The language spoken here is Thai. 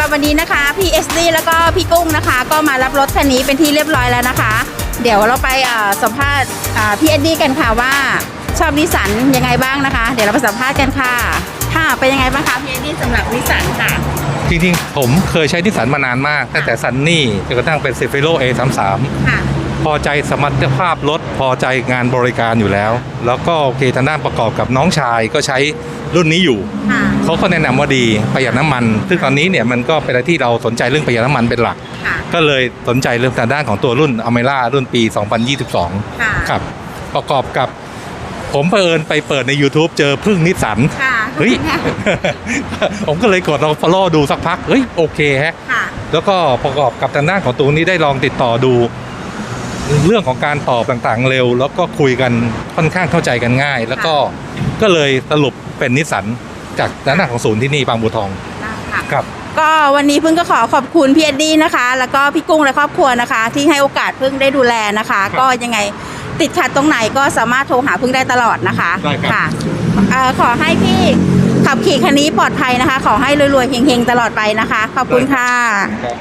รับวันนี้นะคะพี่เอสดีแล้วก็พี่กุ้งนะคะ ก็มารับรถคันนี้เป็นที่เรียบร้อยแล้วนะคะ เดี๋ยวเราไปเอ่อสัมภาษณ์อ่าพี่เอสดีกันค่ะว่าชอบนิสสันยังไงบ้างนะคะ เดี๋ยวเราไปสัมภาษณ์กันค่ะค่ะเป็นยังไงบ้างคะพี่เอสดีสำหรับนิสสันค่ะจริงๆผมเคยใช้นิสสันมานานมากตั้งแต่ซันนี่จนกระทั่งเป็นเซฟิโล A33 ค่ะ พอใจสมรรถภาพรถพอใจงานบริการอยู่แล้ว แล้วก็โอเคทางด้านประกอบกับน้องชายก็ใช้รุ่นนี้อยู่ ค่ะเขาก็แนะนำว่าดีประหยัดน้ำมัน ซึ่งตอนนี้เนี่ยมันก็เป็นอะไรที่เราสนใจเรื่องประหยัดน้ำมันเป็นหลัก ค่ะก็เลยสนใจเรื่องทางด้านของตัวรุ่นอเมร่ารุ่นปี 2022 ค่ะครับ ประกอบกับผมเผอิญไปเปิดใน YouTube เจอพึ่งนิสสัน ค่ะเฮ้ย ผมก็เลยกดลอง follow ดูสักพัก เฮ้ย โอเคฮะ ค่ะ แล้วก็ประกอบกับทางด้านของตัวนี้ได้ลองติดต่อดู เรื่องของการตอบต่างๆเร็ว แล้วก็คุยกันค่อนข้างเข้าใจกันง่าย แล้วก็ก็เลยสรุปเป็นนิสสันจากด้านหน้าของศูนย์ที่นี่บางบัวทองค่ะครับก็วันนี้เพิ่งก็ขอขอบคุณพี่เอ็ดดี้นะคะ แล้วก็พี่กุ้งและครอบครัวนะคะ ที่ให้โอกาสเพิ่งได้ดูแลนะคะครับก็ยังไงติดขัดตรงไหนก็สามารถโทรหาเพิ่งได้ตลอดนะคะได้ครับค่ะเอ่อขอให้พี่ขับขี่คันนี้ปลอดภัยนะคะ ขอให้รวยๆเฮงๆตลอดไปนะคะ ขอบคุณค่ะครับ